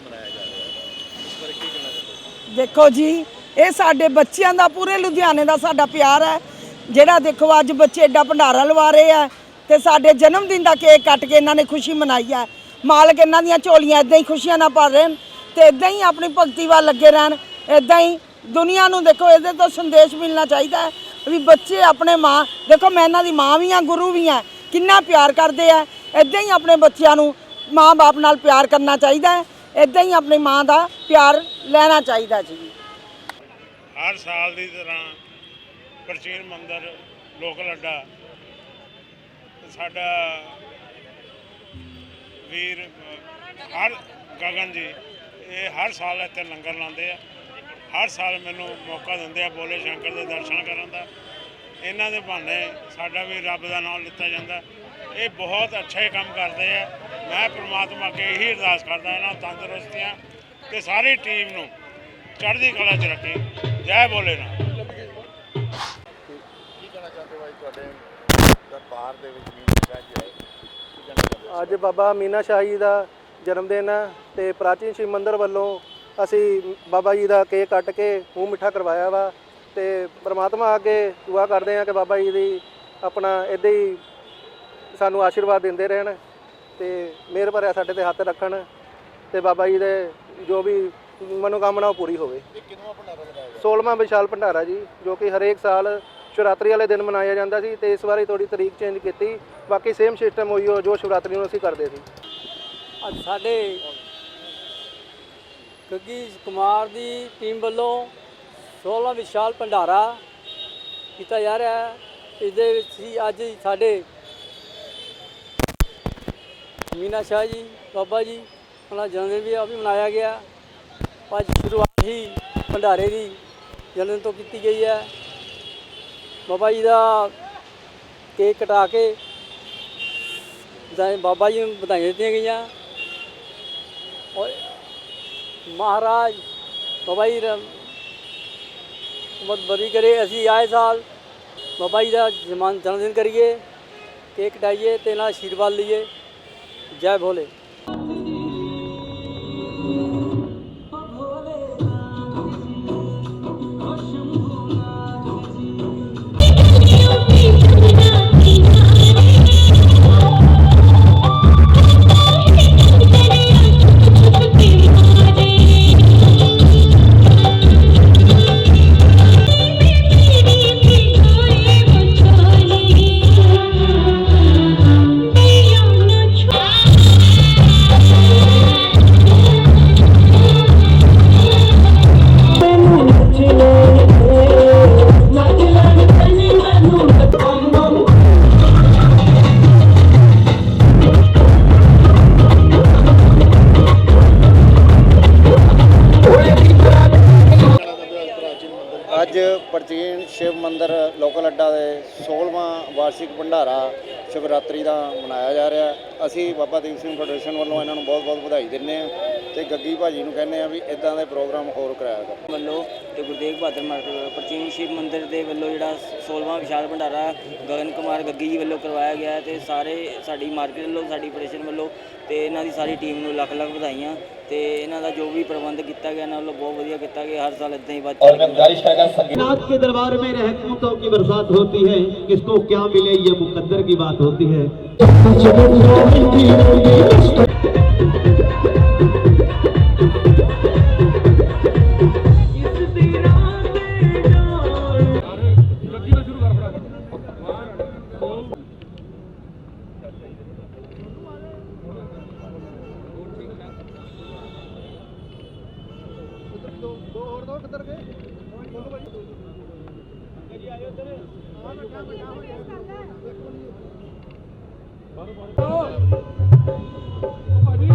ਮਨਾਇਆ ਜਾ ਰਿਹਾ ਹੈ। ਇਸ ਬਾਰੇ ਕੀ ਕਹਿਣਾ ਚਾਹੁੰਦੇ ਹੋ? ਦੇਖੋ ਜੀ, ਇਹ ਸਾਡੇ ਬੱਚਿਆਂ ਦਾ, ਪੂਰੇ ਲੁਧਿਆਣੇ ਦਾ ਸਾਡਾ ਪਿਆਰ ਹੈ। ਜਿਹੜਾ ਦੇਖੋ, ਅੱਜ ਬੱਚੇ ਏਡਾ ਭੰਡਾਰਾ ਲਵਾ ਰਹੇ ਆ ਤੇ ਸਾਡੇ ਜਨਮ ਦਿਨ ਦਾ ਕੇਕ ਕੱਟ ਕੇ ਇਹਨਾਂ ਨੇ ਖੁਸ਼ੀ ਮਨਾਈ ਹੈ। ਮਾਲਕ ਇਹਨਾਂ ਦੀਆਂ ਝੋਲੀਆਂ ਇਦਾਂ ਹੀ ਖੁਸ਼ੀਆਂ ਨਾਲ ਭਰ ਰਹਿਣ ਤੇ ਇਦਾਂ ਹੀ ਆਪਣੀ ਭਗਤੀ ਵੱਲ ਲੱਗੇ ਰਹਿਣ। ਇਦਾਂ ਹੀ ਦੁਨੀਆ ਨੂੰ ਦੇਖੋ, ਇਹਦੇ ਤੋਂ ਸੰਦੇਸ਼ ਮਿਲਣਾ ਚਾਹੀਦਾ ਹੈ ਵੀ ਬੱਚੇ ਆਪਣੇ ਮਾਂ, ਦੇਖੋ ਮੈਂ ਇਹਨਾਂ ਦੀ ਮਾਂ ਵੀ ਆ ਗੁਰੂ ਵੀ ਆ ਕਿੰਨਾ ਪਿਆਰ ਕਰਦੇ ਆ। ਇਦਾਂ ਹੀ ਆਪਣੇ ਬੱਚਿਆਂ ਨੂੰ ਮਾਂ-ਬਾਪ ਨਾਲ ਪਿਆਰ ਕਰਨਾ ਚਾਹੀਦਾ ਹੈ। ਇਦਾਂ ਹੀ ਆਪਣੀ ਮਾਂ ਦਾ ਪਿਆਰ ਲੈਣਾ ਚਾਹੀਦਾ ਜੀ। ਹਰ ਸਾਲ ਦੀ ਤਰ੍ਹਾਂ ਪ੍ਰਾਚੀਨ ਮੰਦਰ ਲੋਕਲ ਅੱਡਾ ਸਾਡਾ ਵੀਰ, ਹਰ ਗਗਨ ਜੀ, ਇਹ ਹਰ ਸਾਲ ਇੱਥੇ ਲੰਗਰ ਲਾਉਂਦੇ ਆ। ਹਰ ਸਾਲ ਮੈਨੂੰ ਮੌਕਾ ਦਿੰਦੇ ਆ ਬੋਲੇ ਸ਼ੰਕਰ ਦੇ ਦਰਸ਼ਨ ਕਰਨ ਦਾ। ਇਹਨਾਂ ਦੇ ਬਹਾਨੇ ਸਾਡਾ ਵੀ ਰੱਬ ਦਾ ਨਾਮ ਲਿੱਤਾ ਜਾਂਦਾ। ਇਹ ਬਹੁਤ ਅੱਛੇ ਕੰਮ ਕਰਦੇ ਆ। ਮੈਂ ਪ੍ਰਮਾਤਮਾ ਅੱਗੇ ਇਹੀ ਅਰਦਾਸ ਕਰਦਾ ਇਹਨਾਂ ਨੂੰ ਤੰਦਰੁਸਤੀਆਂ ਤੇ ਸਾਰੀ ਟੀਮ ਨੂੰ ਚੜ੍ਹਦੀ ਕਲਾ 'ਚ ਰੱਖੇ। ਜੈ ਭੋਲੇ ਨਾਥ ਕੀ ਕਹਿਣਾ ਚਾਹੁੰਦੇ ਭਾਈ ਤੁਹਾਡੇ ਦਰਬਾਰ ਦੇ ਵਿੱਚ ਅੱਜ ਬਾਬਾ ਮੀਨਾ ਸ਼ਾਹ ਜੀ ਦਾ ਜਨਮ ਦਿਨ ਹੈ ਤੇ ਪ੍ਰਾਚੀਨ ਸ਼ਿਵ ਮੰਦਿਰ ਵੱਲੋਂ ਅਸੀਂ ਬਾਬਾ ਜੀ ਦਾ ਕੇਕ ਕੱਟ ਕੇ ਮੂੰਹ ਮਿੱਠਾ ਕਰਵਾਇਆ ਵਾ ਤੇ ਪ੍ਰਮਾਤਮਾ ਅੱਗੇ ਦੁਆ ਕਰਦੇ ਹਾਂ ਕਿ ਬਾਬਾ ਜੀ ਦੀ ਆਪਣਾ ਇਦਾਂ ਹੀ ਸਾਨੂੰ ਆਸ਼ੀਰਵਾਦ ਦਿੰਦੇ ਰਹਿਣ। ਤੇ ਮਿਹਰ ਭਰਿਆ ਸਾਡੇ ਤੇ ਹੱਥ ਰੱਖਣ ਤੇ ਬਾਬਾ ਜੀ ਦੇ ਜੋ ਵੀ ਮਨੋਕਾਮਨਾ ਉਹ ਪੂਰੀ ਹੋਵੇ। ਇਹ ਕਿੰਨਵਾਂ ਭੰਡਾਰਾ ਲਗਾਇਆ ਗਿਆ? 16ਵਾਂ ਵਿਸ਼ਾਲ ਭੰਡਾਰਾ ਜੀ ਜੋ ਕਿ ਹਰੇਕ ਸਾਲ ਸ਼ਿਵਰਾਤਰੀ ਵਾਲੇ ਦਿਨ ਮਨਾਇਆ ਜਾਂਦਾ ਸੀ ਤੇ ਇਸ ਵਾਰੀ ਥੋੜੀ ਤਰੀਕ ਚੇਂਜ ਕੀਤੀ। ਬਾਕੀ ਸੇਮ ਸਿਸਟਮ ਹੋਈ ਉਹ ਜੋ ਸ਼ਿਵਰਾਤਰੀ ਨੂੰ ਅਸੀਂ ਕਰਦੇ ਸੀ। ਅੱਜ ਸਾਡੇ ਗੱਗੀ ਕੁਮਾਰ ਦੀ ਟੀਮ ਵੱਲੋਂ 16 ਵਿਸ਼ਾਲ ਭੰਡਾਰਾ ਕੀਤਾ ਜਾ ਰਿਹਾ ਹੈ। ਇਸ ਦੇ ਵਿੱਚ ਹੀ ਅੱਜ ਸਾਡੇ ਮੀਨਾ ਸ਼ਾਹ ਜੀ, ਬਾਬਾ ਜੀ ਉਹਨਾਂ ਦਾ ਜਨਮ ਦਿਨ ਵੀ ਆ ਵੀ ਮਨਾਇਆ ਗਿਆ। ਅੱਜ ਸ਼ੁਰੂਆਤ ਹੀ ਭੰਡਾਰੇ ਦੀ ਜਨਮ ਦਿਨ ਤੋਂ ਕੀਤੀ ਗਈ ਹੈ। ਬਾਬਾ ਜੀ ਦਾ ਕੇਕ ਕਟਾ ਕੇ ਵਧਾਈ- ਬਾਬਾ ਜੀ ਨੂੰ ਵਧਾਈਆਂ ਦਿੱਤੀਆਂ ਗਈਆਂ। ਔਰ ਮਹਾਰਾਜ, ਬਾਬਾ ਜੀ ਦਾ ਬਰੀ ਕਰੇ। ਅਸੀਂ ਆਏ ਸਾਲ ਬਾਬਾ ਜੀ ਦਾ ਜਨਮ ਜਨਮ ਦਿਨ ਕਰੀਏ, ਕੇਕ ਕਟਾਈਏ ਤੇ ਨਾਲ ਆਸ਼ੀਰਵਾਦ ਲਈਏ। ਜੈ ਭੋਲੇ ਅੱਜ ਪ੍ਰਾਚੀਨ ਸ਼ਿਵ ਮੰਦਰ ਲੋਕਲ ਅੱਡਾ ਦੇ 16ਵਾਂ ਵਾਰਸ਼ਿਕ ਭੰਡਾਰਾ ਸ਼ਿਵਰਾਤਰੀ ਦਾ ਮਨਾਇਆ ਜਾ ਰਿਹਾ ਅਸੀਂ ਬਾਬਾ ਦੀਪ ਸਿੰਘ ਫੈਡਰੇਸ਼ਨ ਵੱਲੋਂ ਇਹਨਾਂ ਨੂੰ ਬਹੁਤ-ਬਹੁਤ ਵਧਾਈ ਦਿੰਦੇ ਆ ਤੇ ਗੱਗੀ ਭਾਜੀ ਨੂੰ ਕਹਿੰਦੇ ਆ ਵੀ ਇਦਾਂ ਦੇ ਪ੍ਰੋਗਰਾਮ ਹੋਰ ਕਰਾਇਆ ਕਰੋ। ਵੱਲੋਂ ਤੇ ਗੁਰਦੇਵ ਬਹਾਦਰ ਮਾਰਕੀਟ ਪ੍ਰਾਚੀਨ ਸ਼ਿਵ ਮੰਦਰ ਦੇ ਵੱਲੋਂ ਜਿਹੜਾ 16ਵਾਂ ਵਿਸ਼ਾਲ ਭੰਡਾਰਾ ਗਗਨ ਕੁਮਾਰ ਗੱਗੀ ਜੀ ਵੱਲੋਂ ਕਰਵਾਇਆ ਗਿਆ ਹੈ ਤੇ ਸਾਰੇ ਸਾਡੀ ਮਾਰਕੀਟ ਵੱਲੋਂ, ਸਾਡੀ ਆਪਰੇਸ਼ਨ ਵੱਲੋਂ ਤੇ ਇਹਨਾਂ ਦੀ ਸਾਰੀ ਟੀਮ ਨੂੰ ਲੱਖ ਲੱਖ ਵਧਾਈਆਂ। ਤੇ ਇਹਨਾਂ ਦਾ ਜੋ ਵੀ ਪ੍ਰਬੰਧ ਕੀਤਾ ਗਿਆ ਇਹਨਾਂ ਵੱਲੋਂ ਬਹੁਤ ਵਧੀਆ ਕੀਤਾ ਗਿਆ ਹਰ ਸਾਲ ਇਦਾਂ ਹੀ ਵੱਧ ਚੜ੍ਹ ਕੇ नाथ के दरबार में रहमतों की बरसात होती है किसको क्या मिले ये मुकद्दर की बात होती है ਦੋ ਦੋ ਹੋਰ ਦੋ ਕਿੱਧਰ ਗਏ ਫੋਟੋ ਭਾਈ ਜੀ ਆਇਓ ਇੱਧਰ ਆ ਬੈਠਾ ਬੈਠਾ ਹੋ ਗਿਆ ਦੇਖੋ ਜੀ ਬਾਰ ਬਾਰ ਭਾਜੀ